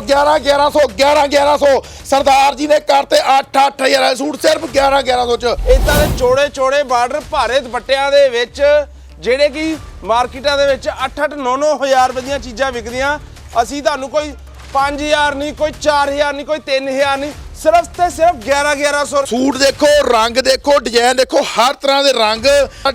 11 1100 11 1100 ਸਰਦਾਰ ਜੀ ਨੇ ਕਰਤੇ 8 8000 ਵਾਲੇ ਸੂਟ, ਸਿਰਫ 11 1100 ਚ। ਇਦਾਂ ਦੇ ਚੋੜੇ ਚੋੜੇ ਬਾਰਡਰ ਭਾਰੇ ਦੁਪੱਟਿਆਂ ਦੇ ਵਿੱਚ, ਜਿਹੜੇ ਕਿ ਮਾਰਕੀਟਾਂ ਦੇ ਵਿੱਚ 8-8 9-9 ਹਜ਼ਾਰ ਰੁਪਏ ਦੀਆਂ ਚੀਜ਼ਾਂ ਵਿਕਦੀਆਂ। ਅਸੀਂ ਤੁਹਾਨੂੰ ਕੋਈ 5000 ਨਹੀਂ, ਕੋਈ 4000 ਨਹੀਂ, ਕੋਈ 3000 ਨਹੀਂ। ਸਿਰਫ ਤੇ ਸਿਰਫ 11 1100 ਸੂਟ ਦੇਖੋ, ਰੰਗ ਦੇਖੋ ਡਿਜ਼ਾਈਨ ਦੇਖੋ, ਹਰ ਤਰ੍ਹਾਂ ਦੇ ਰੰਗ।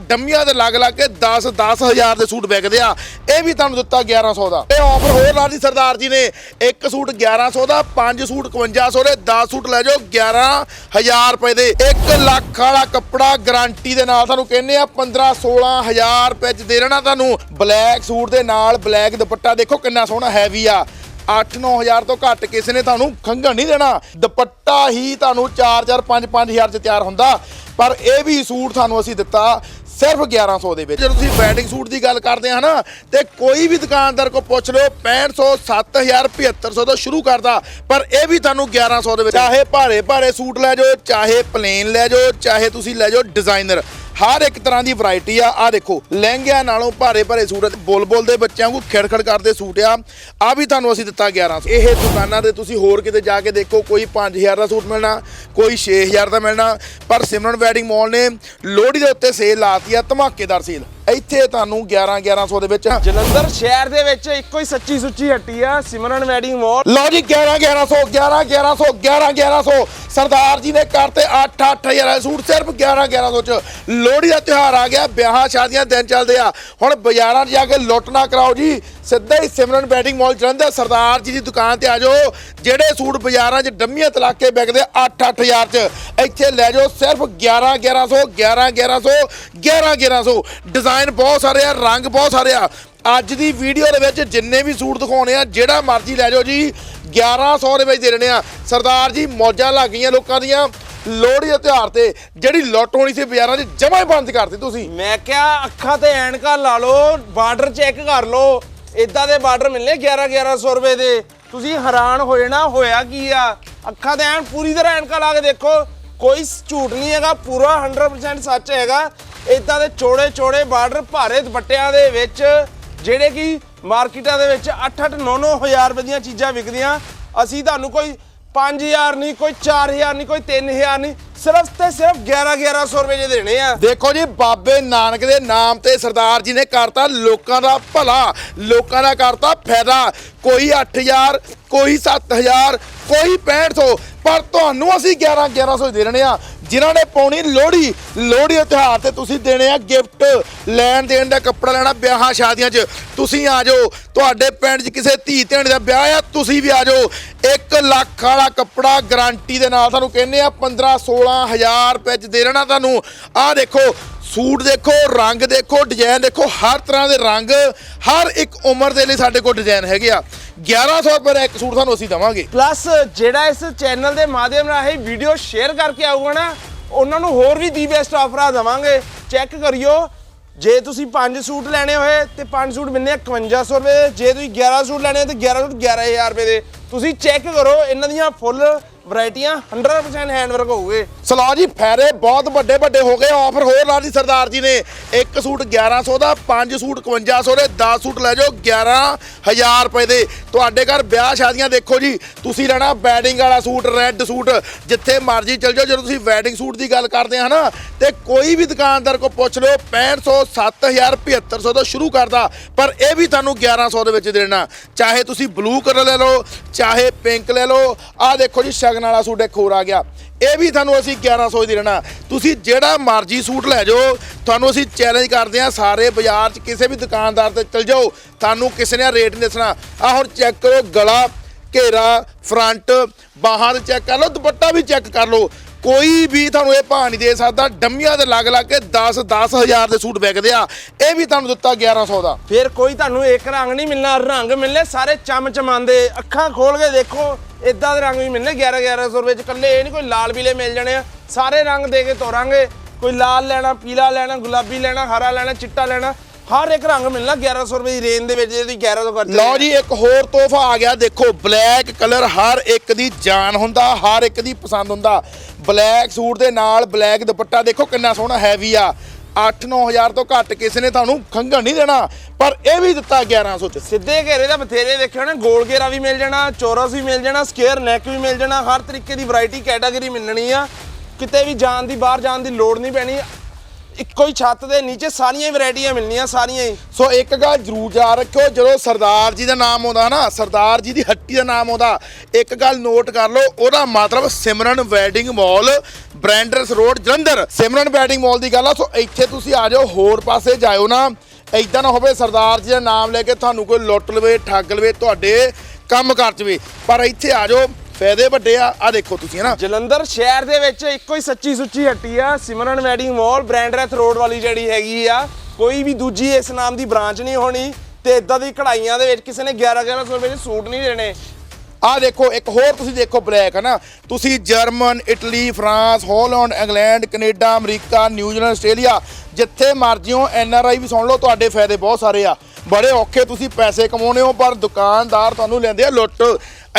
ਡੰਮੀਆਂ ਦੇ ਲੱਗ ਲੱਗ ਕੇ 10 10000 ਦੇ ਸੂਟ ਵਿਕਦੇ ਆ। ਇਹ ਵੀ ਤੁਹਾਨੂੰ ਦਿੱਤਾ 1100 ਦਾ। ਇਹ ਆਫਰ ਹੋਰ ਲਾ ਦੀ ਸਰਦਾਰ ਜੀ ਨੇ। ਇੱਕ ਸੂਟ 1100 ਦਾ, ਪੰਜ ਸੂਟ 5500 ਦੇ 10 ਸੂਟ ਲੈ ਜਾਓ 11000 ਰੁਪਏ ਦੇ। 1 ਲੱਖ ਵਾਲਾ ਕੱਪੜਾ ਗਾਰੰਟੀ ਦੇ ਨਾਲ ਤੁਹਾਨੂੰ ਕਹਿੰਦੇ ਆ 15 16000 ਰੁਪਏ ਚ ਦੇ ਰਹਿਣਾ ਤੁਹਾਨੂੰ। ਬਲੈਕ ਸੂਟ ਦੇ ਨਾਲ ਬਲੈਕ ਦੁਪੱਟਾ ਦੇਖੋ ਕਿੰਨਾ ਸੋਹਣਾ ਹੈਵੀ ਆ। 8-9000 ਤੋਂ ਘੱਟ ਕਿਸੇ ਨੇ ਤੁਹਾਨੂੰ ਖੰਘਣ ਨਹੀਂ ਦੇਣਾ। ਦੁਪੱਟਾ ਹੀ ਤੁਹਾਨੂੰ 4-4 5-5000 ਚ ਤਿਆਰ ਹੁੰਦਾ। ਪਰ ਇਹ ਵੀ ਸੂਟ ਤੁਹਾਨੂੰ ਅਸੀਂ ਦਿੱਤਾ ਸਿਰਫ 1100 ਦੇ ਵਿੱਚ। ਜਦੋਂ ਤੁਸੀਂ ਵੈਡਿੰਗ ਸੂਟ ਦੀ ਗੱਲ ਕਰਦੇ ਆ ਨਾ ਤੇ ਕੋਈ ਵੀ ਦੁਕਾਨਦਾਰ ਕੋ ਪੁੱਛ ਲਿਓ 6500 7000 7500 ਤੋਂ ਸ਼ੁਰੂ ਕਰਦਾ। ਪਰ ਇਹ ਵੀ ਤੁਹਾਨੂੰ 1100 ਦੇ ਵਿੱਚ। ਚਾਹੇ ਭਾਰੇ ਭਾਰੇ ਸੂਟ ਲੈ ਜਾਓ, ਚਾਹੇ ਪਲੇਨ ਲੈ ਜਾਓ, ਚਾਹੇ ਤੁਸੀਂ ਲੈ ਜਾਓ ਡਿਜ਼ਾਈਨਰ ਹਰ ਇੱਕ ਤਰ੍ਹਾਂ ਦੀ ਵੈਰਾਈਟੀ ਆ। ਆ ਦੇਖੋ, ਲਹਿੰਗਿਆਂ ਨਾਲੋਂ ਭਾਰੇ ਭਾਰੇ ਸੂਟ ਆ ਤੇ ਦੇ ਬੱਚਿਆਂ ਨੂੰ ਖਿੜਖੜ ਕਰਦੇ ਸੂਟ ਆ। ਆ ਵੀ ਤੁਹਾਨੂੰ ਅਸੀਂ ਦਿੱਤਾ 1100 ਇਹ ਦੁਕਾਨਾਂ ਤੇ ਤੁਸੀਂ ਹੋਰ ਕਿਤੇ ਜਾ ਕੇ ਦੇਖੋ, ਕੋਈ 5000 ਦਾ ਸੂਟ ਮਿਲਣਾ, ਕੋਈ 6000 ਦਾ ਮਿਲਣਾ। ਪਰ ਸਿਮਰਨ ਵੈਡਿੰਗ ਮਾਲ ਨੇ ਲੋਹੜੀ ਦੇ ਉੱਤੇ ਸੇਲ ਲਾਤੀ ਆ, ਧਮਾਕੇਦਾਰ ਸੇਲ ਇੱਥੇ ਤੁਹਾਨੂੰ 11 1100 ਦੇ ਵਿੱਚ। ਜਲੰਧਰ ਸ਼ਹਿਰ ਦੇ ਵਿੱਚ ਇੱਕੋ ਹੀ ਸੱਚੀ ਸੁੱਚੀ ਹੱਟੀ ਆ ਸਿਮਰਨ ਵੈਡਿੰਗ ਮਾਲ। ਲਓ ਜੀ 11 1100 11 1100 11 1100 ਸਰਦਾਰ ਜੀ ਨੇ ਕਰਤੇ 8 8000 ਵਾਲੇ ਸੂਟ ਸਿਰਫ 11 1100 ਚ। ਲੋਹੜੀ ਦਾ ਤਿਉਹਾਰ ਆ ਗਿਆ ਵਿਆਹਾਂ ਸ਼ਾਦੀਆਂ ਦਿਨ ਚੱਲਦੇ ਆ। ਹੁਣ ਬਾਜ਼ਾਰਾਂ 'ਚ ਜਾ ਕੇ ਲੁੱਟ ਨਾ ਕਰਾਓ ਜੀ। ਸਿੱਧਾ ਹੀ ਸਿਮਰਨ ਵੈਡਿੰਗ ਮਾਲ ਜਲੰਧਰ, ਸਰਦਾਰ ਜੀ ਦੀ ਦੁਕਾਨ ਤੇ ਆ ਜਾਓ। ਜਿਹੜੇ ਸੂਟ ਬਾਜ਼ਾਰਾਂ 'ਚ ਡੰਮੀਆਂ ਤਲਾਕੇ ਵਿਕਦੇ 8 8000 ਚ। ਇੱਥੇ ਲੈ ਜਾਓ ਸਿਰਫ 11 1100 11 1100 11 1100 ਡਿਜ਼ਾਈਨ ਬਹੁਤ ਸਾਰੇ ਆ, ਰੰਗ ਬਹੁਤ ਸਾਰੇ ਆ। ਅੱਜ ਦੀ ਵੀਡੀਓ ਦੇ ਵਿੱਚ ਜਿੰਨੇ ਵੀ ਸੂਟ ਦਿਖਾਉਣੇ ਆ, ਜਿਹੜਾ ਮਰਜ਼ੀ ਲੈ ਜਾਓ ਜੀ 1100 ਦੇ ਵਿੱਚ ਦੇ ਰਹੇ ਆ। ਸਰਦਾਰ ਜੀ, ਮੌਜਾਂ ਲੱਗ ਗਈਆਂ ਲੋਕਾਂ ਦੀਆਂ ਲੋਹੜੀ ਦੇ ਤਿਉਹਾਰ ਤੇ, ਜਿਹੜੀ ਲੁੱਟ ਹੋਣੀ ਸੀ ਬਾਜ਼ਾਰਾਂ 'ਚ, ਜਮਾ ਹੀ ਬੰਦ ਕਰਤੀ ਤੁਸੀਂ। ਮੈਂ ਕਿਹਾ ਅੱਖਾਂ ਤੇ ਐਨਕਾਂ ਲਾ ਲਓ, ਬਾਰਡਰ ਚੈੱਕ ਕਰ ਲਓ। ਇਦਾਂ ਦੇ ਬਾਰਡਰ ਮਿਲਨੇ 11 1100 ਰੁਪਏ ਦੇ। ਤੁਸੀਂ ਹੈਰਾਨ ਹੋ ਜਾਣਾ ਹੋਇਆ ਕੀ ਆ? ਅੱਖਾਂ ਤੇ ਐਨ ਪੂਰੀ ਤਰ੍ਹਾਂ ਐਨਕਾ ਲਾ ਕੇ ਦੇਖੋ। ਕੋਈ ਝੂਠ ਨਹੀਂ ਹੈਗਾ, ਪੂਰਾ 100% ਸੱਚ ਹੈਗਾ। ਇਦਾਂ ਦੇ ਚੋੜੇ ਚੋੜੇ ਬਾਰਡਰ ਭਾਰੇ ਦੁਪੱਟਿਆਂ ਦੇ ਵਿੱਚ, ਜਿਹੜੇ ਕਿ ਮਾਰਕੀਟਾਂ ਦੇ ਵਿੱਚ 8-8 9-9 ਹਜ਼ਾਰ ਰੁਪਏ ਦੀਆਂ ਚੀਜ਼ਾਂ ਵਿਕਦੀਆਂ। ਅਸੀਂ ਤੁਹਾਨੂੰ ਕੋਈ 5000 ਨਹੀਂ, ਕੋਈ 4000 ਨਹੀਂ, ਕੋਈ 3000 ਨਹੀਂ ਸਿਰਫ ਤੇ ਸਿਰਫ 11 1100 ਰੁਪਏ ਦੇ ਦੇਣੇ ਆ। ਦੇਖੋ ਜੀ, ਬਾਬੇ ਨਾਨਕ ਦੇ ਨਾਮ ਤੇ ਸਰਦਾਰ ਜੀ ਨੇ ਕਰਤਾ ਲੋਕਾਂ ਦਾ ਭਲਾ, ਲੋਕਾਂ ਦਾ ਕਰਤਾ ਫਾਇਦਾ। ਕੋਈ 8000 ਕੋਈ 7000 ਕੋਈ 6500 ਪਰ ਤੁਹਾਨੂੰ ਅਸੀਂ 11 1100 ਦੇ ਦੇਣੇ ਆ ਜਿਨ੍ਹਾਂ ਨੇ ਪਾਉਣੀ ਲੋਹੜੀ। ਲੋਹੜੀ ਦੇ ਤਿਉਹਾਰ ਤੇ ਤੁਸੀਂ ਦੇਣੇ ਆ ਗਿਫਟ ਲੈਣ ਦੇਣ ਦਾ ਕੱਪੜਾ ਲੈਣਾ ਵਿਆਹਾਂ ਸ਼ਾਦੀਆਂ 'ਚ। ਤੁਸੀਂ ਆ ਜਾਓ, ਤੁਹਾਡੇ ਪਿੰਡ 'ਚ ਕਿਸੇ ਧੀ ਧਿਆਣੀ ਦਾ ਵਿਆਹ ਆ, ਤੁਸੀਂ ਵੀ ਆ ਜਾਓ। 1 ਲੱਖ ਵਾਲਾ ਕੱਪੜਾ ਗਾਰੰਟੀ ਦੇ ਨਾਲ ਤੁਹਾਨੂੰ ਕਹਿੰਦੇ ਆ 15 16000 ਰੁਪਏ 'ਚ ਦੇ ਰਹਿਣਾ ਤੁਹਾਨੂੰ। ਆਹ ਦੇਖੋ, ਸੂਟ ਦੇਖੋ, ਰੰਗ ਦੇਖੋ ਡਿਜ਼ਾਈਨ ਦੇਖੋ, ਹਰ ਤਰ੍ਹਾਂ ਦੇ ਰੰਗ, ਹਰ ਇੱਕ ਉਮਰ ਦੇ ਲਈ ਸਾਡੇ ਕੋਲ ਡਿਜ਼ਾਈਨ ਹੈਗੇ ਆ। 1100 ਰੁਪਏ ਦਾ ਇੱਕ ਸੂਟ ਤੁਹਾਨੂੰ ਅਸੀਂ ਦਵਾਂਗੇ। ਪਲੱਸ ਜਿਹੜਾ ਇਸ ਚੈਨਲ ਦੇ ਮਾਧਿਅਮ ਰਾਹੀਂ ਵੀਡੀਓ ਸ਼ੇਅਰ ਕਰਕੇ ਆਊਗਾ ਨਾ, ਉਹਨਾਂ ਨੂੰ ਹੋਰ ਵੀ ਦੀ ਬੈਸਟ ਆਫਰਾਂ ਦੇਵਾਂਗੇ। ਚੈੱਕ ਕਰਿਓ, ਜੇ ਤੁਸੀਂ 5 ਸੂਟ ਲੈਣੇ ਹੋਏ, ਤੇ 5 ਸੂਟ ਮਿਲਨੇ ਆ 5100 ਰੁਪਏ ਦੇ। ਜੇ ਤੁਸੀਂ 11 ਸੂਟ ਲੈਣੇ ਆ, ਤੇ 11 ਸੂਟ 11000 ਰੁਪਏ ਦੇ। ਤੁਸੀਂ ਚੈੱਕ ਕਰੋ, ਇਹਨਾਂ ਦੀਆਂ ਫੁੱਲ ਵੈਰਾਈਟੀਆਂ 100% ਹੈਂਡਵਰਕ ਹੋਊਗੇ। ਸਲਾਹ ਜੀ ਫੈਰੇ ਬਹੁਤ ਵੱਡੇ ਵੱਡੇ ਹੋ ਗਏ। ਆਫਰ ਹੋਰ ਲਾ ਦੀ ਸਰਦਾਰ ਜੀ ਨੇ। ਇੱਕ ਸੂਟ 1100 ਦਾ, ਪੰਜ ਸੂਟ 5500 ਦੇ 10 ਸੂਟ ਲੈ ਜਾਓ 11000 ਰੁਪਏ ਦੇ। ਤੁਹਾਡੇ ਘਰ ਵਿਆਹ ਸ਼ਾਦੀਆਂ ਦੇਖੋ ਜੀ, ਤੁਸੀਂ ਲੈਣਾ ਵੈਡਿੰਗ ਵਾਲਾ ਸੂਟ ਰੈੱਡ ਸੂਟ, ਜਿੱਥੇ ਮਰਜ਼ੀ ਚਲ ਜਾਓ, ਜਦੋਂ ਤੁਸੀਂ ਵੈਡਿੰਗ ਸੂਟ ਦੀ ਗੱਲ ਕਰਦੇ ਆ ਨਾ ਤੇ ਕੋਈ ਵੀ ਦੁਕਾਨਦਾਰ ਕੋ ਪੁੱਛ ਲਿਓ 6500 7000 7500 ਤੋਂ ਸ਼ੁਰੂ ਕਰਦਾ, ਪਰ ਇਹ ਵੀ ਤੁਹਾਨੂੰ 1100 ਦੇ ਵਿੱਚ ਦੇਣਾ। ਚਾਹੇ ਤੁਸੀਂ ਬਲੂ ਕਲਰ ਲੈ ਲਓ, ਚਾਹੇ ਪਿੰਕ ਲੈ ਲਓ, ਆਹ ਦੇਖੋ ਜੀ ਸ਼ਗਨ ਵਾਲਾ ਸੂਟ ਇੱਕ ਹੋਰ ਆ ਗਿਆ। ਇਹ ਵੀ ਤੁਹਾਨੂੰ ਅਸੀਂ 1100 ਦੀ ਦੇਣਾ ਤੁਸੀਂ ਜਿਹੜਾ ਮਰਜ਼ੀ ਸੂਟ ਲੈ ਜਾਓ, ਤੁਹਾਨੂੰ ਅਸੀਂ ਚੈਲੰਜ ਕਰਦੇ ਆ ਸਾਰੇ ਬਾਜ਼ਾਰ 'ਚ ਕਿਸੇ ਵੀ ਦੁਕਾਨਦਾਰ ਤੇ ਚਲ ਜਾਓ, ਤੁਹਾਨੂੰ ਕਿਸੇ ਨੇ ਰੇਟ ਨਹੀਂ ਦੱਸਣਾ। ਆ ਹੁਣ ਚੈੱਕ ਕਰੋ, ਗਲਾ, ਘੇਰਾ ਫਰੰਟ ਬਾਹਾਂ ਤੇ ਚੈੱਕ ਕਰ ਲਓ, ਦੁਪੱਟਾ ਵੀ ਚੈੱਕ ਕਰ ਲਓ। ਕੋਈ ਵੀ ਤੁਹਾਨੂੰ ਇਹ ਭਾਅ ਨਹੀਂ ਦੇ ਸਕਦਾ। ਡੰਮੀਆਂ ਦੇ ਲੱਗ ਲੱਗ ਕੇ 10 10000 ਦੇ ਸੂਟ ਵਿਕਦੇ ਆ। ਇਹ ਵੀ ਤੁਹਾਨੂੰ ਦਿੱਤਾ 1100 ਦਾ। ਫਿਰ ਕੋਈ ਤੁਹਾਨੂੰ ਇੱਕ ਰੰਗ ਨਹੀਂ ਮਿਲਣਾ, ਰੰਗ ਮਿਲਨੇ ਸਾਰੇ ਚਮ ਚਮਾਂਦੇ। ਅੱਖਾਂ ਖੋਲ ਕੇ ਦੇਖੋ ਇਦਾਂ ਦੇ ਰੰਗ ਵੀ ਮਿਲਨੇ 11 1100 ਰੁਪਏ ਚ ਇਕੱਲੇ ਇਹ ਨਹੀਂ ਕੋਈ ਲਾਲ, ਪੀਲੇ ਮਿਲ ਜਾਣੇ ਆ। ਸਾਰੇ ਰੰਗ ਦੇ ਕੇ ਤੋਰਾਂਗੇ। ਕੋਈ ਲਾਲ ਲੈਣਾ, ਪੀਲਾ ਲੈਣਾ, ਗੁਲਾਬੀ ਲੈਣਾ, ਹਰਾ ਲੈਣਾ, ਚਿੱਟਾ ਲੈਣਾ। ਹਰ ਇੱਕ ਰੰਗ ਮਿਲਣਾ 1100 ਰੁਪਏ ਦੀ ਰੇਂਜ ਦੇ ਵਿੱਚ ਜੇ ਤੁਸੀਂ 1100 ਕਰਦੇ ਲਓ ਜੀ ਇੱਕ ਹੋਰ ਤੋਹਫਾ ਆ ਗਿਆ ਦੇਖੋ ਬਲੈਕ ਕਲਰ ਹਰ ਇੱਕ ਦੀ ਜਾਨ ਹੁੰਦਾ ਹਰ ਇੱਕ ਦੀ ਪਸੰਦ ਹੁੰਦਾ। ਬਲੈਕ ਸੂਟ ਦੇ ਨਾਲ ਬਲੈਕ ਦੁਪੱਟਾ ਦੇਖੋ ਕਿੰਨਾ ਸੋਹਣਾ ਹੈਵੀ ਆ। 8-9000 ਤੋਂ ਘੱਟ ਕਿਸੇ ਨੇ ਤੁਹਾਨੂੰ ਖੰਘਣ ਨਹੀਂ ਦੇਣਾ ਪਰ ਇਹ ਵੀ ਦਿੱਤਾ 1100 ਚ। ਸਿੱਧੇ ਘੇਰੇ ਦਾ ਬਥੇਰੇ ਦੇਖੇ ਹੋਣੇ ਗੋਲ ਘੇਰਾ ਵੀ ਮਿਲ ਜਾਣਾ ਚੌਰਸ ਵੀ ਮਿਲ ਜਾਣਾ ਸਕੁਅਰ ਨੈਕ ਵੀ ਮਿਲ ਜਾਣਾ ਹਰ ਤਰੀਕੇ ਦੀ ਵੈਰਾਈਟੀ ਕੈਟਾਗਰੀ ਮਿਲਣੀ ਆ। ਕਿਤੇ ਵੀ ਜਾਣ ਦੀ ਬਾਹਰ ਜਾਣ ਦੀ ਲੋੜ ਨਹੀਂ ਪੈਣੀ। ਇੱਕੋ ਹੀ ਛੱਤ ਦੇ ਨੀਚੇ ਸਾਰੀਆਂ ਹੀ ਵੈਰਾਈਟੀਆਂ ਮਿਲਣੀਆਂ ਸਾਰੀਆਂ ਹੀ। ਸੋ ਇੱਕ ਗੱਲ ਜ਼ਰੂਰ ਯਾਦ ਰੱਖਿਓ, ਜਦੋਂ ਸਰਦਾਰ ਜੀ ਦਾ ਨਾਮ ਆਉਂਦਾ ਨਾ, ਸਰਦਾਰ ਜੀ ਦੀ ਹੱਟੀ ਦਾ ਨਾਮ ਆਉਂਦਾ, ਇੱਕ ਗੱਲ ਨੋਟ ਕਰ ਲਓ, ਉਹਦਾ ਮਤਲਬ Simran wedding mall, Brandreth road, Jalandhar. Simran wedding mall ਦੀ ਗੱਲ ਆ, ਸੋ ਇੱਥੇ ਤੁਸੀਂ ਆ ਜਾਓ, ਹੋਰ ਪਾਸੇ ਜਾਇਓ ਨਾ। ਐਦਾਂ ਨਾ ਹੋਵੇ ਸਰਦਾਰ ਜੀ ਦਾ ਨਾਮ ਲੈ ਕੇ ਤੁਹਾਨੂੰ ਕੋਈ ਲੁੱਟ ਲਵੇ, ਠੱਗ ਲਵੇ, ਤੁਹਾਡੇ ਕੰਮ ਕਰ ਚਵੇ ਪਰ ਇੱਥੇ ਆ ਜਾਓ ਫਾਇਦੇ ਵੱਡੇ ਆ ਆ ਦੇਖੋ ਤੁਸੀਂ ਹਨਾ? ਜਲੰਧਰ ਸ਼ਹਿਰ ਦੇ ਵਿੱਚ ਇੱਕੋ ਹੀ ਸੱਚੀ ਸੁੱਚੀ ਹੱਟੀ ਆ ਸਿਮਰਨ ਵੈਡਿੰਗ ਮਾਲ ਬ੍ਰੈਂਡਰੈਥ ਰੋਡ ਵਾਲੀ ਜਿਹੜੀ ਹੈਗੀ ਆ ਕੋਈ ਵੀ ਦੂਜੀ ਇਸ ਨਾਮ ਦੀ ਬ੍ਰਾਂਚ ਨਹੀਂ ਹੋਣੀ ਤੇ ਇਦਾਂ ਦੀ ਕਢਾਈਆਂ ਦੇ ਵਿੱਚ ਕਿਸੇ ਨੇ 11 1100 ਰੁਪਏ ਦੇ ਸੂਟ ਨਹੀਂ ਦੇਣੇ। ਆ ਦੇਖੋ ਇੱਕ ਹੋਰ ਤੁਸੀਂ ਦੇਖੋ ਬਲੈਕ ਹੈ ਨਾ ਤੁਸੀਂ German Italy France Holland England Canada America New Zealand Australia ਜਿੱਥੇ ਮਰਜ਼ੀ ਹੋ ਐਨ ਆਰ ਆਈ ਵੀ ਸੁਣ ਲਓ ਤੁਹਾਡੇ ਫਾਇਦੇ ਬਹੁਤ ਸਾਰੇ ਆ। ਬੜੇ ਔਖੇ ਤੁਸੀਂ ਪੈਸੇ ਕਮਾਉਣੇ ਹੋ, ਪਰ ਦੁਕਾਨਦਾਰ ਤੁਹਾਨੂੰ ਲੈਂਦੇ ਆ ਲੁੱਟ।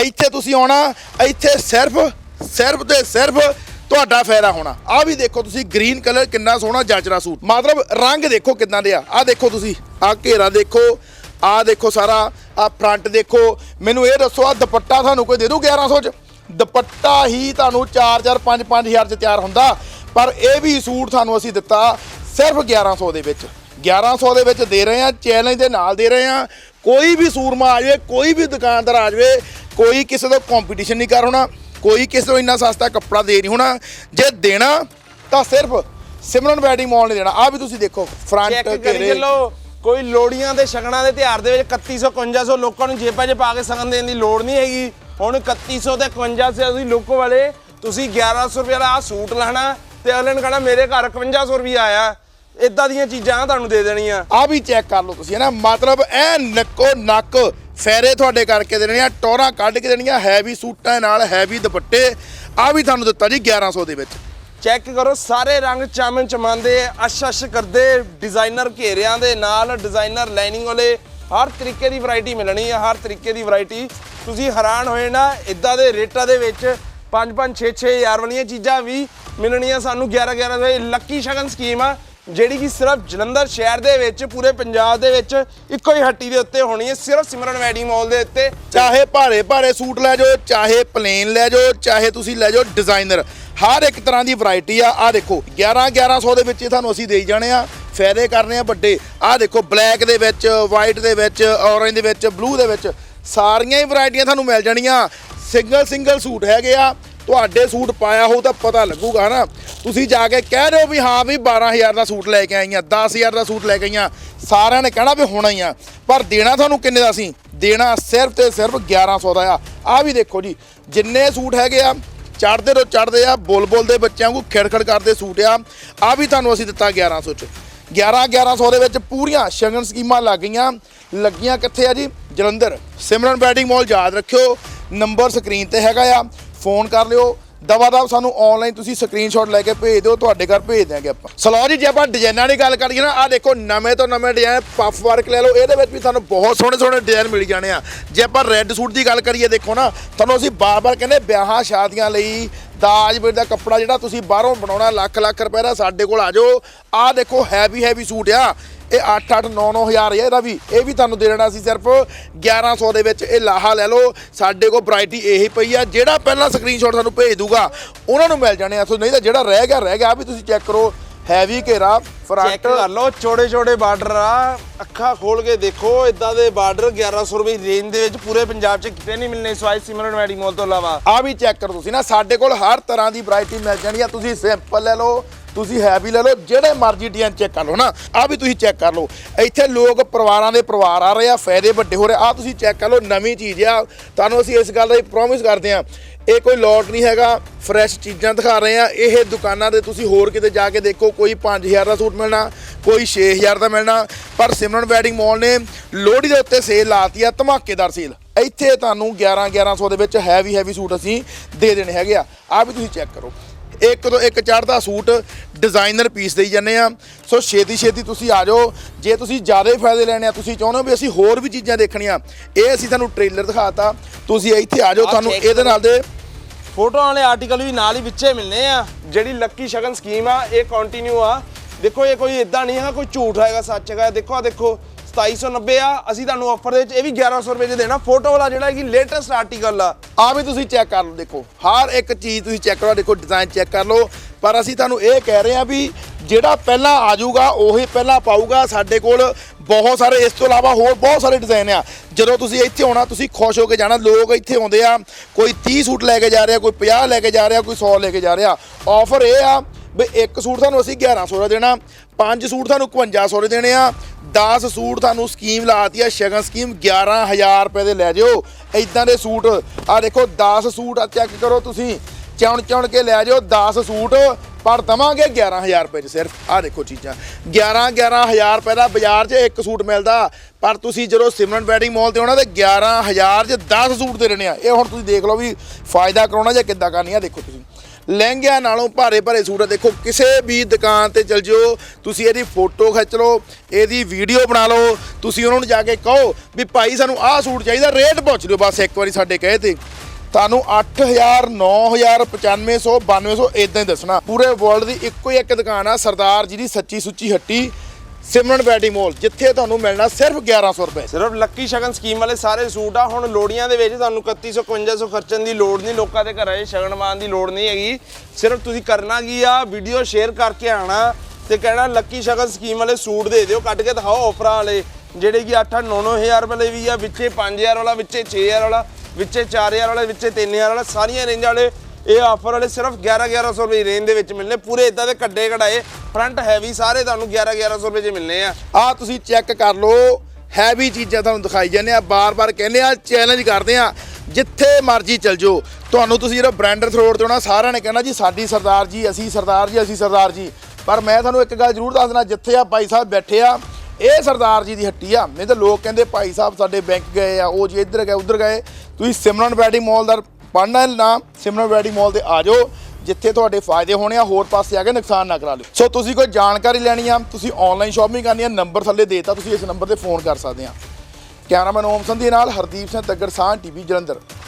ਇੱਥੇ ਤੁਸੀਂ ਆਉਣਾ, ਇੱਥੇ ਸਿਰਫ ਸਿਰਫ ਤੇ ਸਿਰਫ ਤੁਹਾਡਾ ਫਾਇਦਾ ਹੋਣਾ। ਆ ਵੀ ਦੇਖੋ ਤੁਸੀਂ, ਗ੍ਰੀਨ ਕਲਰ ਕਿੰਨਾ ਸੋਹਣਾ ਜੱਜਰਾ ਸੂਟ। ਮਤਲਬ ਰੰਗ ਦੇਖੋ ਕਿੰਨਾ ਦੇ ਆ। ਆ ਦੇਖੋ ਤੁਸੀਂ ਆ ਘੇਰਾ ਦੇਖੋ ਆ ਦੇਖੋ ਸਾਰਾ ਆ ਫਰੰਟ ਦੇਖੋ। ਮੈਨੂੰ ਇਹ ਦੱਸੋ ਆ ਦੁਪੱਟਾ ਤੁਹਾਨੂੰ ਕੋਈ ਦੇ ਦੂ 1100 ਚ? ਦੁਪੱਟਾ ਹੀ ਤੁਹਾਨੂੰ 4000 5 5000 ਚ ਤਿਆਰ ਹੁੰਦਾ। ਪਰ ਇਹ ਵੀ ਸੂਟ ਤੁਹਾਨੂੰ ਅਸੀਂ ਦਿੱਤਾ ਸਿਰਫ 1100 ਦੇ ਵਿੱਚ। 1100 ਦੇ ਵਿੱਚ ਦੇ ਰਹੇ ਆ ਚੈਲੰਜ ਦੇ ਨਾਲ ਦੇ ਰਹੇ ਆ ਕੋਈ ਵੀ ਸੂਰਮਾ ਆ ਜਾਵੇ ਕੋਈ ਵੀ ਦੁਕਾਨਦਾਰ ਆ ਜਾਵੇ ਕੋਈ ਕਿਸੇ ਤੋਂ ਕੰਪੀਟੀਸ਼ਨ ਨਹੀਂ ਕਰ ਹੋਣਾ ਕੋਈ ਕਿਸੇ ਤੋਂ ਇੰਨਾ ਸਸਤਾ ਕੱਪੜਾ ਦੇ ਨਹੀਂ ਹੋਣਾ। ਜੇ ਦੇਣਾ ਤਾਂ ਸਿਰਫ ਸਿਮਰਨ ਵੈਡਿੰਗ ਮਾਲ ਨੇ ਦੇਣਾ। ਆ ਵੀ ਤੁਸੀਂ ਦੇਖੋ ਫਰੰਟ ਘੇਰੇ ਕੋਈ ਲੋੜੀਆਂ ਦੇ ਸ਼ਗਨਾਂ ਦੇ ਤਿਉਹਾਰ ਦੇ ਵਿੱਚ 3100 5100 ਲੋਕਾਂ ਨੂੰ ਜੇਬਾਂ 'ਚ ਪਾ ਕੇ ਸ਼ਗਨ ਦੇਣ ਦੀ ਲੋੜ ਨਹੀਂ ਹੈਗੀ। ਹੁਣ 3100 ਤੇ 5100 ਤੁਸੀਂ ਲੁੱਕ ਵਾਲੇ ਤੁਸੀਂ 1100 ਰੁਪਏ ਦਾ ਆਹ ਸੂਟ ਲੈਣਾ ਤੇ ਅਗਲੇ ਨੇ ਕਹਣਾ ਮੇਰੇ ਘਰ 5100 ਰੁਪਏ ਆਇਆ। ਇਦਾਂ ਦੀਆਂ ਚੀਜ਼ਾਂ ਤੁਹਾਨੂੰ ਦੇ ਦੇਣੀਆਂ। ਆ ਵੀ ਚੈੱਕ ਕਰ ਲਓ ਤੁਸੀਂ ਹੈ ਨਾ? ਮਤਲਬ ਐ ਨੱਕੋ ਨੱਕ ਫੈਰੇ ਤੁਹਾਡੇ ਕਰਕੇ ਦੇਣੇ ਆ ਟੋਰਾਂ ਕੱਢ ਕੇ ਦੇਣੀਆਂ ਹੈਵੀ ਸੂਟਾਂ ਨਾਲ ਹੈਵੀ ਦੁਪੱਟੇ। ਆ ਵੀ ਤੁਹਾਨੂੰ ਦਿੱਤਾ ਜੀ 1100 ਦੇ ਵਿੱਚ। ਚੈੱਕ ਕਰੋ ਸਾਰੇ ਰੰਗ ਚਮਨ ਚਮਾਂਦੇ ਅਸ਼ ਅਸ਼ ਕਰਦੇ ਡਿਜ਼ਾਈਨਰ ਘੇਰਿਆਂ ਦੇ ਨਾਲ ਡਿਜ਼ਾਈਨਰ ਲਾਈਨਿੰਗ ਵਾਲੇ। ਹਰ ਤਰੀਕੇ ਦੀ ਵੈਰਾਈਟੀ ਮਿਲਣੀ ਹੈ ਹਰ ਤਰੀਕੇ ਦੀ ਵੈਰਾਈਟੀ। ਤੁਸੀਂ ਹੈਰਾਨ ਹੋਏ ਨਾ ਇਦਾਂ ਦੇ ਰੇਟਾਂ ਦੇ ਵਿੱਚ 5 5 6 6 ਹਜ਼ਾਰ ਵਾਲੀਆਂ ਚੀਜ਼ਾਂ ਵੀ ਮਿਲਣੀਆਂ ਸਾਨੂੰ 11 11 ਦੇ ਲੱਕੀ ਸ਼ਗਨ ਸਕੀਮ ਆ। ਜਿਹੜੀ ਕਿ ਸਿਰਫ ਜਲੰਧਰ ਸ਼ਹਿਰ ਦੇ ਵਿੱਚ, ਪੂਰੇ ਪੰਜਾਬ ਦੇ ਵਿੱਚ ਇੱਕੋ ਹੀ ਹੱਟੀ ਦੇ ਉੱਤੇ ਹੋਣੀ ਹੈ, ਸਿਰਫ ਸਿਮਰਨ ਵੈਡਿੰਗ ਮਾਲ ਦੇ ਉੱਤੇ। ਚਾਹੇ ਭਾਰੇ ਭਾਰੇ ਸੂਟ ਲੈ ਜਾਓ, ਚਾਹੇ ਪਲੇਨ ਲੈ ਜਾਓ, ਚਾਹੇ ਤੁਸੀਂ ਲੈ ਜਾਓ ਡਿਜ਼ਾਈਨਰ ਹਰ ਇੱਕ ਤਰ੍ਹਾਂ ਦੀ ਵੈਰਾਈਟੀ ਆ। ਆ ਦੇਖੋ 11 1100 ਦੇ ਵਿੱਚ ਇਹ ਤੁਹਾਨੂੰ ਅਸੀਂ ਦੇਈ ਜਾਣੇ ਆ। ਫਾਇਦੇ ਕਰਨੇ ਆ ਵੱਡੇ। ਆ ਦੇਖੋ ਬਲੈਕ ਦੇ ਵਿੱਚ ਵਾਈਟ ਦੇ ਵਿੱਚ ਔਰੇਂਜ ਦੇ ਵਿੱਚ ਬਲੂ ਦੇ ਵਿੱਚ, ਸਾਰੀਆਂ ਹੀ ਵੈਰਾਈਟੀਆਂ ਤੁਹਾਨੂੰ ਮਿਲ ਜਾਣੀਆਂ। ਸਿੰਗਲ ਸਿੰਗਲ ਸੂਟ ਹੈਗੇ ਆ। ਤੁਹਾਡੇ ਸੂਟ ਪਾਇਆ ਹੋ ਤਾਂ ਪਤਾ ਲੱਗੂਗਾ ਨਾ ਤੁਸੀਂ ਜਾ ਕੇ ਕਹਿ ਰਹੇ ਹੋ ਵੀ ਹਾਂ ਵੀ 12000 ਦਾ ਸੂਟ ਲੈ ਕੇ ਆਈਆਂ 10000 ਦਾ ਸੂਟ ਲੈ ਕੇ ਆਈਆਂ, ਸਾਰਿਆਂ ਨੇ ਕਹਿਣਾ ਵੀ ਹੋਣਾ ਹੀ ਆ। ਪਰ ਦੇਣਾ ਤੁਹਾਨੂੰ ਕਿੰਨੇ ਦਾ ਸੀ? ਦੇਣਾ ਸਿਰਫ ਤੇ ਸਿਰਫ 1100 ਦਾ ਆ। ਆ ਵੀ ਦੇਖੋ ਜੀ, ਜਿੰਨੇ ਸੂਟ ਹੈਗੇ ਆ ਚੜਦੇ ਤੋਂ ਚੜਦੇ ਆ ਬੋਲ ਦੇ ਬੱਚਿਆਂ ਨੂੰ ਖਿੜਖੜ ਕਰਦੇ ਸੂਟ ਆ ਆ ਵੀ ਤੁਹਾਨੂੰ ਅਸੀਂ ਦਿੱਤਾ 1100 ਚ। 11 1100 ਦੇ ਵਿੱਚ ਪੂਰੀਆਂ ਸ਼ਗਨ ਸਕੀਮਾਂ ਲੱਗ ਗਈਆਂ, ਲੱਗੀਆਂ ਕਿੱਥੇ ਆ ਜੀ? ਜਲੰਧਰ। ਸਿਮਰਨ ਬੈਟਿੰਗ ਮਾਲ ਯਾਦ ਰੱਖਿਓ, ਨੰਬਰ ਸਕਰੀਨ ਤੇ ਹੈਗਾ ਆ। ਫੋਨ ਕਰ ਲਿਓ। ਦਵਾ ਦਵ ਸਾਨੂੰ ਆਨਲਾਈਨ ਤੁਸੀਂ ਸਕਰੀਨਸ਼ਾਟ ਲੈ ਕੇ ਭੇਜ ਦਿਓ, ਤੁਹਾਡੇ ਘਰ ਭੇਜ ਦਿਆਂਗੇ ਆਪਾਂ। ਸਲੋ ਜੀ, ਜੇ ਆਪਾਂ ਡਿਜ਼ਾਈਨਾਂ ਦੀ ਗੱਲ ਕਰੀਏ ਨਾ ਆ ਦੇਖੋ, ਨਵੇਂ ਤੋਂ ਨਵੇਂ ਡਿਜ਼ਾਈਨ ਪਫ ਵਰਕ ਲੈ ਲਓ, ਇਹਦੇ ਵਿੱਚ ਵੀ ਤੁਹਾਨੂੰ ਬਹੁਤ ਸੋਹਣੇ ਸੋਹਣੇ ਡਿਜ਼ਾਈਨ ਮਿਲ ਜਾਣੇ ਆ। ਜੇ ਆਪਾਂ ਰੈੱਡ ਸੂਟ ਦੀ ਗੱਲ ਕਰੀਏ, ਦੇਖੋ ਨਾ, ਤੁਹਾਨੂੰ ਅਸੀਂ ਬਾਰ-ਬਾਰ ਕਹਿੰਦੇ ਵਿਆਹਾਂ, ਸ਼ਾਦੀਆਂ ਲਈ ਦਾਜ ਵੇਰ ਦਾ ਕੱਪੜਾ ਜਿਹੜਾ ਤੁਸੀਂ ਬਾਹਰੋਂ ਬਣਾਉਣਾ ਲੱਖ ਲੱਖ ਰੁਪਏ ਦਾ ਸਾਡੇ ਕੋਲ ਆ ਜਾਓ। ਆ ਦੇਖੋ ਹੈਵੀ ਹੈਵੀ ਸੂਟ ਆ। ਇਹ 8 8 9 9 ਹਜ਼ਾਰ ਹੈ ਇਹਦਾ ਵੀ ਇਹ ਵੀ ਤੁਹਾਨੂੰ ਦੇ ਦੇਣਾ ਸੀ ਸਿਰਫ 1100 ਦੇ ਵਿੱਚ। ਇਹ ਲਾਹਾ ਲੈ ਲਓ ਸਾਡੇ ਕੋਲ ਵੈਰਾਈਟੀ ਇਹੀ ਪਈ ਆ ਜਿਹੜਾ ਪਹਿਲਾਂ ਸਕਰੀਨਸ਼ਾਟ ਸਾਨੂੰ ਭੇਜ ਦੂਗਾ ਉਹਨਾਂ ਨੂੰ ਮਿਲ ਜਾਣੇ ਆ। ਸੋ ਨਹੀਂ ਤਾਂ ਜਿਹੜਾ ਰਹਿ ਗਿਆ ਰਹਿ ਗਿਆ ਆਹ ਵੀ ਤੁਸੀਂ ਚੈੱਕ ਕਰੋ ਹੈਵੀ ਘੇਰਾ ਚੈੱਕ ਫਰੰਟ ਕਰ ਲਓ ਛੋਟੇ ਛੋਟੇ ਬਾਰਡਰ ਆ ਅੱਖਾਂ ਖੋਲ ਕੇ ਦੇਖੋ ਇਦਾਂ ਦੇ ਬਾਰਡਰ 1100 ਰੁਪਏ ਰੇਂਜ ਦੇ ਵਿੱਚ ਪੂਰੇ ਪੰਜਾਬ 'ਚ ਕਿਤੇ ਨਹੀਂ ਮਿਲਣੇ ਸਵਾਈ ਸਿਮਰਨ ਵੈਡਿੰਗ ਮਾਲ ਤੋਂ ਇਲਾਵਾ। ਆ ਵੀ ਚੈੱਕ ਕਰੋ ਤੁਸੀਂ ਨਾ ਸਾਡੇ ਕੋਲ ਹਰ ਤਰ੍ਹਾਂ ਦੀ ਵੈਰਾਈਟੀ ਮਿਲ ਜਾਣੀ ਆ ਤੁਸੀਂ ਸਿੰਪਲ ਲੈ ਲਓ ਤੁਸੀਂ ਹੈਵੀ ਲੈ ਲਓ, ਜਿਹੜੇ ਮਰਜ਼ੀ ਡਿਜ਼ਾਈਨ ਚੈੱਕ ਕਰ ਲਓ ਨਾ ਆ ਵੀ ਤੁਸੀਂ ਚੈੱਕ ਕਰ ਲਓ। ਇੱਥੇ ਲੋਕ ਪਰਿਵਾਰਾਂ ਦੇ ਪਰਿਵਾਰ ਆ ਰਹੇ ਆ, ਫਾਇਦੇ ਵੱਡੇ ਹੋ ਰਹੇ ਆ। ਤੁਸੀਂ ਚੈੱਕ ਕਰ ਲਓ, ਨਵੀਂ ਚੀਜ਼ ਆ। ਤੁਹਾਨੂੰ ਅਸੀਂ ਇਸ ਗੱਲ ਦਾ ਪ੍ਰੋਮਿਸ ਕਰਦੇ ਆ ਇਹ ਕੋਈ ਲੋਟ ਨਹੀਂ ਹੈਗਾ ਫਰੈਸ਼ ਚੀਜ਼ਾਂ ਦਿਖਾ ਰਹੇ ਆ। ਇਹ ਦੁਕਾਨਾਂ ਦੇ ਤੁਸੀਂ ਹੋਰ ਕਿਤੇ ਜਾ ਕੇ ਦੇਖੋ, ਕੋਈ 5000 ਦਾ ਸੂਟ ਮਿਲਣਾ, ਕੋਈ 6000 ਦਾ ਮਿਲਣਾ। ਪਰ ਸਿਮਰਨ ਵੈਡਿੰਗ ਮਾਲ ਨੇ ਲੋਹੜੀ ਦੇ ਉੱਤੇ ਸੇਲ ਲਾਤੀ ਆ, ਧਮਾਕੇਦਾਰ ਸੇਲ ਇੱਥੇ ਤੁਹਾਨੂੰ 11 1100 ਦੇ ਵਿੱਚ ਹੈਵੀ ਹੈਵੀ ਸੂਟ ਅਸੀਂ ਦੇ ਦੇਣੇ ਹੈਗੇ ਆ। ਆ ਵੀ ਤੁਸੀਂ ਚੈੱਕ ਕਰੋ। ਇੱਕ ਤੋਂ ਇੱਕ ਚੜਦਾ ਸੂਟ ਡਿਜ਼ਾਈਨਰ ਪੀਸ ਦੇਈ ਜਾਂਦੇ ਆ। ਸੋ ਛੇਤੀ ਛੇਤੀ ਤੁਸੀਂ ਆ ਜਾਓ। ਜੇ ਤੁਸੀਂ ਜ਼ਿਆਦਾ ਫਾਇਦੇ ਲੈਣੇ ਆ ਤੁਸੀਂ ਚਾਹੁੰਦੇ ਹੋ ਵੀ ਅਸੀਂ ਹੋਰ ਵੀ ਚੀਜ਼ਾਂ ਦੇਖਣੀਆਂ ਇਹ ਅਸੀਂ ਤੁਹਾਨੂੰ ਟ੍ਰੇਲਰ ਦਿਖਾਤਾ। ਤੁਸੀਂ ਇੱਥੇ ਆ ਜਾਓ ਤੁਹਾਨੂੰ ਇਹਦੇ ਨਾਲ ਦੇ ਫੋਟੋ ਵਾਲੇ ਆਰਟੀਕਲ ਵੀ ਨਾਲ ਹੀ ਵਿੱਚੇ ਮਿਲਨੇ ਆ। ਜਿਹੜੀ ਲੱਕੀ ਸ਼ਗਨ ਸਕੀਮ ਆ ਇਹ ਕੰਟੀਨਿਊ ਆ। ਦੇਖੋ ਇਹ ਕੋਈ ਇਦਾਂ ਨਹੀਂ ਹੈਗਾ ਕੋਈ ਝੂਠ ਹੈਗਾ ਸੱਚ ਹੈਗਾ। ਦੇਖੋ ਆ ਦੇਖੋ। 2790 ਆ, ਅਸੀਂ ਤੁਹਾਨੂੰ ਆਫਰ ਦੇ ਵਿੱਚ ਇਹ ਵੀ 1100 ਰੁਪਏ 'ਚ ਦੇਣਾ। ਫੋਟੋ ਵਾਲਾ ਜਿਹੜਾ ਕਿ ਲੇਟੈਸਟ ਆਰਟੀਕਲ ਆ ਆ ਵੀ ਤੁਸੀਂ ਚੈੱਕ ਕਰ ਲਓ, ਦੇਖੋ। ਹਰ ਇੱਕ ਚੀਜ਼ ਤੁਸੀਂ ਚੈੱਕ ਕਰੋ, ਦੇਖੋ ਡਿਜ਼ਾਈਨ ਚੈੱਕ ਕਰ ਲਓ। ਪਰ ਅਸੀਂ ਤੁਹਾਨੂੰ ਇਹ ਕਹਿ ਰਹੇ ਹਾਂ ਵੀ ਜਿਹੜਾ ਪਹਿਲਾਂ ਆ ਜਾਊਗਾ, ਉਹੀ ਪਹਿਲਾਂ ਪਾਊਗਾ। ਸਾਡੇ ਕੋਲ ਬਹੁਤ ਸਾਰੇ, ਇਸ ਤੋਂ ਇਲਾਵਾ ਹੋਰ ਬਹੁਤ ਸਾਰੇ ਡਿਜ਼ਾਈਨ ਆ। ਜਦੋਂ ਤੁਸੀਂ ਇੱਥੇ ਆਉਣਾ, ਤੁਸੀਂ ਖੁਸ਼ ਹੋ ਕੇ ਜਾਣਾ। ਲੋਕ ਇੱਥੇ ਆਉਂਦੇ ਆ, ਕੋਈ 30 ਸੂਟ ਲੈ ਕੇ ਜਾ ਰਿਹਾ, ਕੋਈ 50 ਲੈ ਕੇ ਜਾ ਰਿਹਾ, ਕੋਈ 100 ਲੈ ਕੇ ਜਾ ਰਿਹਾ। ਆਫਰ ਇਹ ਆ ਵੀ ਇੱਕ ਸੂਟ ਤੁਹਾਨੂੰ ਅਸੀਂ 1100 ਦਾ ਦੇਣਾ, ਪੰਜ ਸੂਟ ਤੁਹਾਨੂੰ 5500 ਦੇ ਦੇਣੇ ਆ 10 ਸੂਟ ਤੁਹਾਨੂੰ ਸਕੀਮ ਲਾਤੀ ਆ, ਸ਼ਗਨ ਸਕੀਮ 11000 ਰੁਪਏ ਦੇ ਲੈ ਜਿਓ। ਇਦਾਂ ਦੇ ਸੂਟ ਆ ਦੇਖੋ 10 ਸੂਟ ਆ ਚੈੱਕ ਕਰੋ ਤੁਸੀਂ। ਚੌਣ ਚੌਣ ਕੇ ਲੈ ਜਿਓ 10 ਸੂਟ, ਪਰ ਦਵਾਂਗੇ 11000 ਰੁਪਏ ਚ ਸਿਰਫ। ਆ ਦੇਖੋ ਚੀਜ਼ਾਂ। 11 11000 ਰੁਪਏ ਦਾ ਬਾਜ਼ਾਰ 'ਚ ਇੱਕ ਸੂਟ ਮਿਲਦਾ, ਪਰ ਤੁਸੀਂ ਜਦੋਂ ਸਿਮਰਨ ਵੈਡਿੰਗ ਮਾਲ ਤੇ ਆਉਣਾ ਤੇ 11000 ਚ 10 ਸੂਟ ਦੇ ਦੇਣੇ ਆ। ਇਹ ਹੁਣ ਤੁਸੀਂ ਦੇਖ ਲਓ ਵੀ ਫਾਇਦਾ ਕਰਾਉਣਾ ਜਾਂ ਕਿੱਦਾਂ ਕਰਨੀ ਆ, ਦੇਖੋ ਤੁਸੀਂ। ਲਹਿੰਗਿਆਂ ਨਾਲੋਂ ਭਾਰੇ ਭਾਰੇ ਸੂਟ ਆ। ਦੇਖੋ, ਕਿਸੇ ਵੀ ਦੁਕਾਨ ਤੇ ਚਲ ਜਿਓ, ਤੁਸੀਂ ਇਹਦੀ ਫੋਟੋ ਖਿੱਚ ਲਓ, ਇਹਦੀ ਵੀਡੀਓ ਬਣਾ ਲਓ, ਤੁਸੀਂ ਉਹਨਾਂ ਨੂੰ ਜਾ ਕੇ ਕਹੋ ਵੀ ਭਾਈ ਸਾਨੂੰ ਆਹ ਸੂਟ ਚਾਹੀਦਾ, ਰੇਟ ਪੁੱਛ ਲਿਓ ਬਸ ਇੱਕ ਵਾਰੀ ਸਾਡੇ ਕਹੇ ਤੇ। ਤੁਹਾਨੂੰ 8000 9000 9500 9200 ਇਦਾਂ ਹੀ ਦੱਸਣਾ। ਪੂਰੇ ਵਰਲਡ ਦੀ ਇੱਕੋ ਹੀ ਇੱਕ ਦੁਕਾਨ ਆ, ਸਰਦਾਰ ਜੀ ਦੀ ਸੱਚੀ ਸੁੱਚੀ ਹੱਟੀ। ਸਿਮਰਨ ਬੈਡੀ ਮੋਲ, ਜਿੱਥੇ ਤੁਹਾਨੂੰ ਮਿਲਣਾ ਸਿਰਫ 1100 ਰੁਪਏ। ਸਿਰਫ ਲੱਕੀ ਸ਼ਗਨ ਸਕੀਮ ਵਾਲੇ ਸਾਰੇ ਸੂਟ ਆ। ਹੁਣ ਲੋੜੀਆਂ ਦੇ ਵਿੱਚ ਤੁਹਾਨੂੰ 3100 5500 ਖਰਚਣ ਦੀ ਲੋੜ ਨਹੀਂ, ਲੋਕਾਂ ਦੇ ਘਰਾਂ 'ਚ ਸ਼ਗਨ ਮਾਨ ਦੀ ਲੋੜ ਨਹੀਂ ਹੈਗੀ। ਸਿਰਫ ਤੁਸੀਂ ਕਰਨਾ ਕੀ ਆ ਵੀਡੀਓ ਸ਼ੇਅਰ ਕਰਕੇ ਆਣਾ ਤੇ ਕਹਿਣਾ ਲੱਕੀ ਸ਼ਗਨ ਸਕੀਮ ਵਾਲੇ ਸੂਟ ਦੇ ਦਿਓ, ਕੱਢ ਕੇ ਦਿਖਾਓ ਆਫਰਾਂ ਵਾਲੇ, ਜਿਹੜੇ ਕਿ 8 8 9 9000 ਵਾਲੇ ਵੀ ਆ, ਵਿੱਚੇ 5000 ਵਾਲਾ, ਵਿੱਚੇ 6000 ਵਾਲਾ, ਵਿੱਚੇ 4000 ਵਾਲਾ, ਵਿੱਚੇ 3000 ਵਾਲਾ, ਸਾਰੀਆਂ ਰੇਂਜ ਵਾਲੇ ਇਹ ਆਫਰ ਵਾਲੇ ਸਿਰਫ 11 1100 ਰੁਪਏ ਦੀ ਰੇਂਜ ਦੇ ਵਿੱਚ ਮਿਲਨੇ। ਪੂਰੇ ਇਦਾਂ ਦੇ ਕੱਡੇ ਕਢਾਏ ਫਰੰਟ ਹੈਵੀ ਸਾਰੇ ਤੁਹਾਨੂੰ 11 1100 ਰੁਪਏ 'ਚ ਮਿਲਨੇ ਆ। ਆ ਤੁਸੀਂ ਚੈੱਕ ਕਰ ਲਓ ਹੈਵੀ ਚੀਜ਼ਾਂ ਤੁਹਾਨੂੰ ਦਿਖਾਈ ਜਾਂਦੇ ਆ, ਬਾਰ-ਬਾਰ ਕਹਿੰਦੇ ਆ ਚੈਲੰਜ ਕਰਦੇ ਆ, ਜਿੱਥੇ ਮਰਜ਼ੀ ਚਲ ਜਾਓ। ਤੁਹਾਨੂੰ ਤੁਸੀਂ ਜਿਹੜਾ ਬ੍ਰਾਂਡਰ ਰੋਡ ਤੇ ਹੋਣਾ ਸਾਰਿਆਂ ਨੇ ਕਹਿਣਾ ਜੀ, ਸਾਡੀ ਸਰਦਾਰ ਜੀ, ਅਸੀਂ ਸਰਦਾਰ ਜੀ, ਅਸੀਂ ਸਰਦਾਰ ਜੀ। ਪਰ ਮੈਂ ਤੁਹਾਨੂੰ ਇੱਕ ਗੱਲ ਜ਼ਰੂਰ ਦੱਸ ਦੇਣਾ ਜਿੱਥੇ ਆ ਭਾਈ ਸਾਹਿਬ ਬੈਠੇ ਆ, ਇਹ ਸਰਦਾਰ ਜੀ ਦੀ ਹੱਟੀ ਆ। ਨਹੀਂ ਤਾਂ ਲੋਕ ਕਹਿੰਦੇ, ਭਾਈ ਸਾਹਿਬ ਸਾਡੇ ਬੈਂਕ ਗਏ ਆ, ਉਹ ਜੀ ਇੱਧਰ ਗਏ, ਉੱਧਰ ਗਏ। ਤੁਸੀਂ ਸਿਮਰਨ ਵੈਡਿੰਗ ਮਾਲ ਦਾ ਪੜਨਾ ਨਾ ਸਿਮਰਨ ਵੈਡੀ ਮਾਲ ਤੇ ਆ ਜਾਓ, ਜਿੱਥੇ ਤੁਹਾਡੇ ਫਾਇਦੇ ਹੋਣੇ ਆ, ਹੋਰ ਪਾਸੇ ਆ ਕੇ ਨੁਕਸਾਨ ਨਾ ਕਰਾ ਲਿਓ। ਸੋ ਤੁਸੀਂ ਕੋਈ ਜਾਣਕਾਰੀ ਲੈਣੀ ਆ, ਤੁਸੀਂ ਆਨਲਾਈਨ ਸ਼ਾਪਿੰਗ ਕਰਨੀ ਆ ਨੰਬਰ ਥੱਲੇ ਦੇਤਾ, ਤੁਸੀਂ ਇਸ ਨੰਬਰ ਤੇ ਫੋਨ ਕਰ ਸਕਦੇ ਆ। ਕੈਮਰਾਮੈਨ ਓਮ ਸੰਧੀ ਨਾਲ ਹਰਦੀਪ ਸਿੰਘ ਤੱਗੜ ਸਾਹ ਟੀਵੀ ਜਲੰਧਰ।